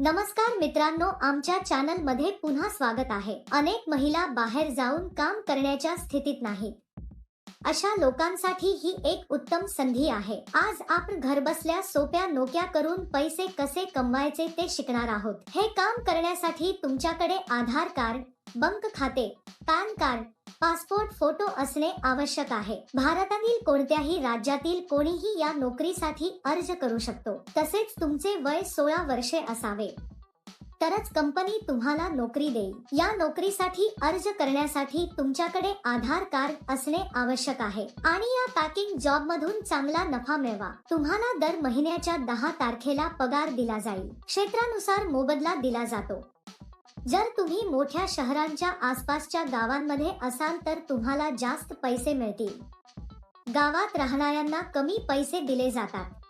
नमस्कार मित्रांनो आमच्या चॅनलमध्ये पुन्हा स्वागत आहे. अनेक महिला बाहेर जाऊन काम करण्याच्या स्थितीत नाहीत. अशा लोकांसाठी ही एक उत्तम संधी आहे. आज आपण घरबसल्या सोप्या नोक्या करून पैसे कसे कमवायचे ते शिकणार आहोत. हे काम करण्यासाठी तुमच्याकडे आधार कार्ड बँक खाते पॅन कार्ड पासपोर्ट फोटो असणे आवश्यक आहे. भारतातील कोणत्याही राज्यातील कोणीही या नोकरीसाठी अर्ज करू शकतो. तसेच तुमचे वय सोळा वर्षे असावे. तरच कंपनी तुम्हाला नोकरी देईल. या नोकरीसाठी अर्ज करण्यासाठी तुमच्याकडे आधार कार्ड असणे आवश्यक आहे. आणि या पॅकिंग जॉब मधून चांगला नफा मिळवा. तुम्हाला दर महिन्याच्या दहा तारखेला पगार दिला जाईल. क्षेत्रानुसार मोबदला दिला जातो. जर तुम्ही मोठ्या शहरांच्या आसपासच्या गावांमध्ये असाल तर तुम्हाला जास्त पैसे मिळतील. गावात राहणाऱ्यांना कमी पैसे दिले जातात.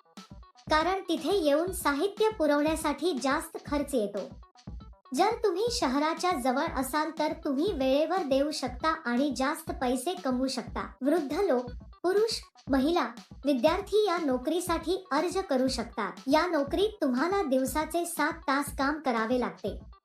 कारण तिथे येऊन साहित्य पुरवण्यासाठी जास्त खर्च येतो. जर तुम्ही शहराच्या जवळ असाल तर तुम्ही वेळेवर देऊ शकता आणि जास्त पैसे कमवू शकता. वृद्ध लोक पुरुष महिला विद्यार्थी या नोकरीसाठी अर्ज करू शकतात. या नोकरीत तुम्हाला दिवसाचे सात तास काम करावे लागते.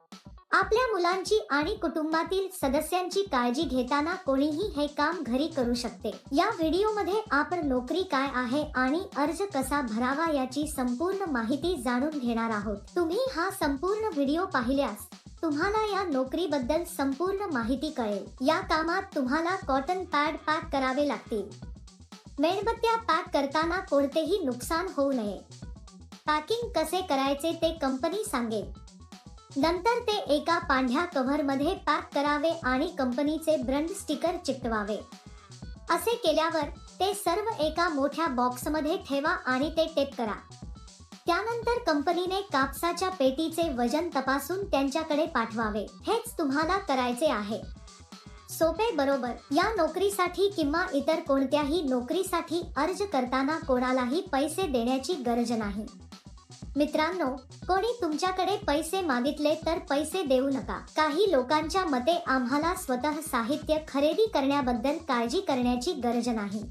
आपल्या मुलांची आणि कुटुंबातील सदस्यांची काळजी घेताना कोणीही हे काम घरी करू शकते. या व्हिडिओमध्ये आपण नोकरी काय आहे आणि अर्ज कसा भरावा याची संपूर्ण माहिती जाणून घेणार आहोत. तुम्ही हा संपूर्ण व्हिडिओ पाहिल्यास तुम्हाला या नोकरीबद्दल संपूर्ण माहिती कळेल. या कामात तुम्हाला कॉटन पॅड पॅक करावे लागतील. मेणबत्त्या पॅक करताना कोणतेही नुकसान होऊ नये. पॅकिंग कसे करायचे ते कंपनी सांगेल. नंतर ते एका पांढऱ्या कव्हरमध्ये पॅक करावे आणि कंपनीचे ब्रँड स्टिकर चिकटवावे. असे केल्यावर ते सर्व एका मोठ्या बॉक्समध्ये ठेवा आणि ते टेप करा. त्यानंतर कंपनीने कापसाच्या पेटीचे वजन तपासून त्यांच्याकडे पाठवावे. हेच तुम्हाला करायचे आहे. सोपे बरोबर. या नोकरीसाठी किंवा इतर कोणत्याही नोकरीसाठी अर्ज करताना कोणालाही पैसे देण्याची गरज नाही. मित्रांनो कोणी तुमच्याकडे पैसे मागितले तर पैसे देऊ नका. काही लोकांच्या मते आम्हाला स्वतः साहित्य खरेदी करण्याबद्दल काळजी करण्याची गरज नाही.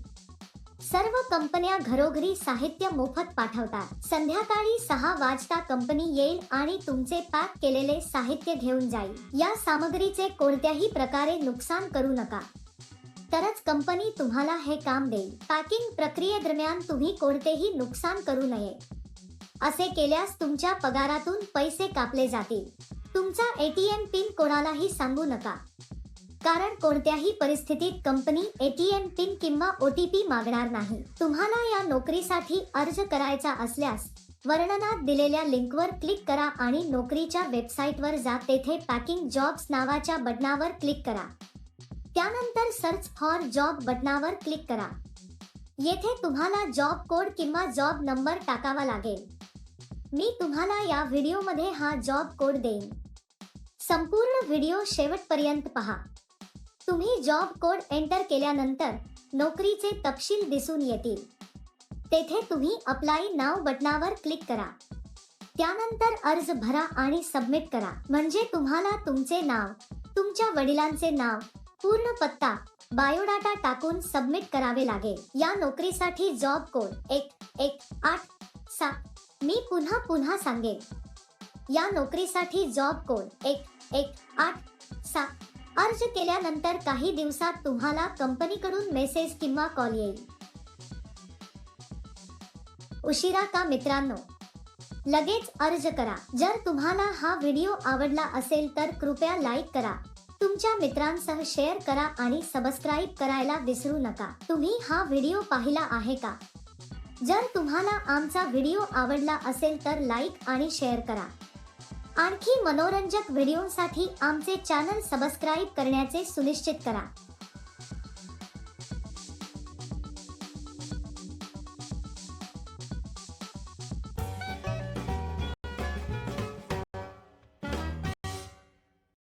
सर्व कंपन्या घरोघरी साहित्य मोफत पाठवतात. संध्याकाळी सहा वाजता कंपनी येईल आणि तुमचे पॅक केलेले साहित्य घेऊन जाईल. या सामग्रीचे कोणत्याही प्रकारे नुकसान करू नका. तरच कंपनी तुम्हाला हे काम देईल. पॅकिंग प्रक्रियेदरम्यान तुम्ही कोणतेही नुकसान करू नये. असे केल्यास तुमच्या पगारातून पैसे कापले जातील. तुमचा एटीएम पिन कोणालाही सांगू नका. कारण कोणत्याही परिस्थितीत कंपनी एटीएम पिन किंवा ओटीपी मागणार नाही. तुम्हाला या नोकरीसाठी अर्ज करायचा असल्यास वर्णनात दिलेल्या लिंकवर क्लिक करा आणि नोकरीच्या वेबसाईटवर जा. तेथे पॅकिंग जॉब्स नावाच्या बटनावर क्लिक करा. त्यानंतर सर्च फॉर जॉब बटनावर क्लिक करा. येथे तुम्हाला जॉब कोड किंवा जॉब नंबर टाकावा लागेल. मी तुम्हाला या व्हिडिओमध्ये हा जॉब कोड देईन. संपूर्ण व्हिडिओ शेवटपर्यंत पहा. तुम्ही जॉब कोड एंटर केल्यानंतर नोकरीचे तपशील दिसून येतील. तेथे तुम्ही अप्लाय नाव बटनावर क्लिक करा. त्यानंतर अर्ज भरा आणि सबमिट करा. म्हणजे तुम्हाला तुमचे नाव तुमच्या वडिलांचे नाव पूर्ण पत्ता बायोडाटा टाकून सबमिट करावे लागेल. या नोकरीसाठी जॉब कोड एक एक आठ सात मी पुन्हा पुन्हा सांगेन. या नोकरीसाठी जॉब कोड एक एक आठ सात. अर्ज केल्यानंतर काही दिवसात तुम्हाला कंपनीकडून मेसेज किंवा कॉल येईल. उशिरा का मित्रांनो? लगेच अर्ज करा. जर तुम्हाला हा व्हिडिओ आवडला असेल तर कृपया लाईक करा. तुमच्या मित्रांसह शेअर करा आणि सबस्क्राईब करायला विसरू नका. तुम्ही हा व्हिडिओ पाहिला आहे का? जर तुम्हाला आमचा व्हिडिओ आवडला असेल तर लाईक आणि शेअर करा. आणखी मनोरंजक व्हिडिओसाठी आमचे चॅनल सबस्क्राईब करण्याचे सुनिश्चित करा.